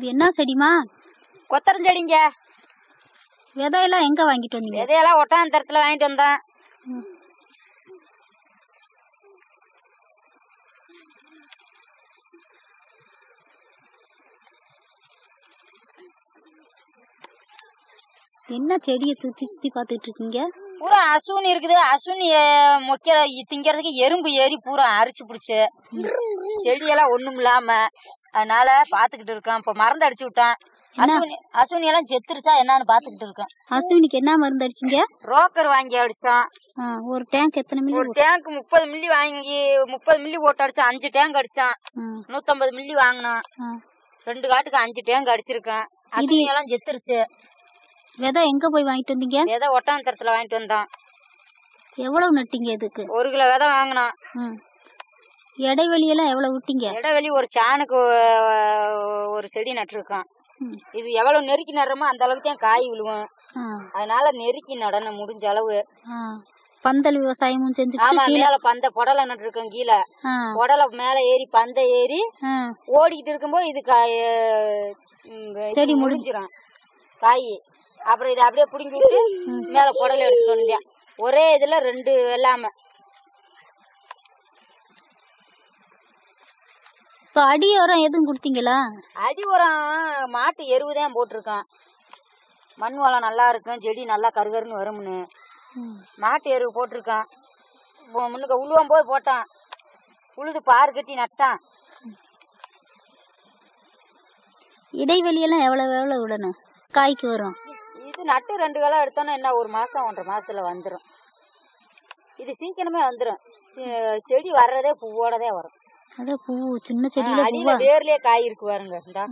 இது என்ன செடிமா கொத்தரஞ்செடிங்க. விதையெல்லாம் எங்க வாங்கிட்டு வந்தீங்க? விதையெல்லாம் ஒட்டாந்தரத்தில் வாங்கிட்டு வந்தேன். என்ன செடியை சுத்தி சுத்தி பார்த்துட்டு இருக்கீங்க பூரா அசுனி இருக்குது. அசுனி மொக்கிற திங்கிறதுக்கு எறும்பு ஏறி பூரா அரிச்சு பிடிச்சு. செடியெல்லாம் ஒண்ணும் இல்லாம. அதனால பாத்துக்கிட்டு இருக்கேன் இப்ப மருந்து அடிச்சு விட்டேன் அசுனி அசுனி எல்லாம் செத்துருச்சா என்னன்னு பாத்துக்கிட்டு இருக்கேன் அசுவினிக்கு என்ன மருந்து அடிச்சீங்க? ரோக்கர் வாங்கி அடிச்சோம். ஒரு டேங்க் எத்தனை மில்லி ஒரு டேங்க் முப்பது மில்லி வாங்கி முப்பது மில்லி போட்டு அடிச்சோம். அஞ்சு டேங்க் அடிச்சான் நூத்தம்பது மில்லி வாங்கினோம். ஆ. ரெண்டு காட்டுக்கு அஞ்சு டேங்க் அடிச்சிருக்கேன் அசுனி எல்லாம் செத்துருச்சு. விதை எங்க போய் வாங்கிட்டு வந்தீங்க? விதை ஒட்டாந்தரத்துல வாங்கிட்டு வந்தோம். எவ்வளவு நட்டீங்க இதுக்கு? ஒரு கிலோ விதை வாங்கினோம். ம். இடைவெளியெல்லாம் எவ்வளவு விட்டீங்க? இடைவெளி ஒரு சாணுக்கு ஒரு செடி நட்டிருக்கோம் ம். இது எவ்வளவு நெருக்கி நடுறோமோ அந்த அளவுக்கு தான் காய் விழுவும். அதனால நெருக்கி நடணும் முடிஞ்ச அளவு. பந்தல் விவசாயமும் செஞ்சுட்டு ஆமா மேல பந்த புடலை நட்டுருக்கோம் கீழே. புடலை மேல ஏறி பந்த ஏறி. ஓடிக்கிட்டு இருக்கும்போது இது செடி இது முடிஞ்சிரும். காய். அப்புறம் இதை அப்படியே பிடுங்கி விட்டு மேல புடலை எடுத்து வந்தேன் ஒரே இதுல ரெண்டு வெள்ளாம. இப்ப அடி உரம் எதுவும் கொடுத்தீங்களா? அடி உரம் மாட்டு எருவு தான் போட்டிருக்கான் மண் வளம் நல்லா இருக்கும் செடி நல்லா கருகருன்னு வரும்னு. மாட்டு எருவு போட்டிருக்கான் முன்னுக்கு உழுவும் போது போட்டான் உழுது பார் கட்டி நட்டான் இடைவெளியெல்லாம் எவ்வளவு எவ்வளவு விடணும்? காய்க்கு வரும். இது நட்டு ரெண்டு காலம் எடுத்தோன்னா என்ன ஒரு மாசம் ஒன்றரை மாசத்துல வந்துடும் இது சீக்கிரமே வந்துடும் செடி வர்றதே பூவோடதே வரும். அதே பூ சின்ன செடியில அடியில வேர்லயே காய் இருக்கு பாருங்க இந்தா.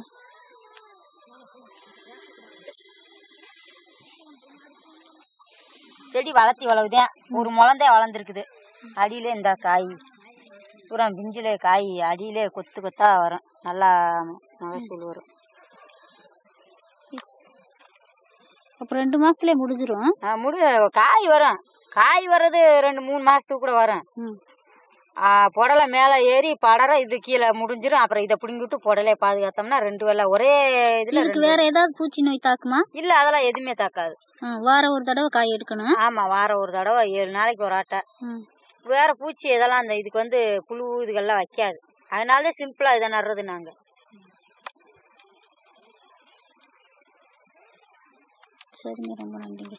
செடி வளர்த்தி வளவுதேன் ஒரு முளந்தே வளர்ந்துருக்குது. அடியிலே இந்த காய். பூரா பிஞ்சிலே காய் அடியிலே கொத்து கொத்தா வரும். நல்லா மகசூல் வரும். அப்புறம் ரெண்டு மாசத்துலயே முடிஞ்சிரும். முடி காய் வரும். காய் வர்றது ரெண்டு மூணு மாசத்துக்கு கூட வரும். புடலை மேலே ஏறி படர இது கீழே முடிஞ்சிரும். அப்புறம் இதை பிடுங்கிட்டு புடலையை பாதுகாத்தோம்னா ரெண்டு வேலை ஒரே இதுல இதுக்கு வேற ஏதாவது பூச்சி நோய் தாக்குமா? இல்ல அதெல்லாம் எதுவுமே தாக்காது. வாரம் ஒரு தடவை காய் எடுக்கணும். ஆமா வாரம் ஒரு தடவை ஏழு நாளைக்கு ஒரு ஆட்டை. வேற பூச்சி இதெல்லாம் அந்த இதுக்கு வந்து புழு இதுகள்லாம் வைக்காது. அதனால சிம்பிளா இதை நடுறது நாங்க. சரிங்க ரொம்ப நன்றிங்க.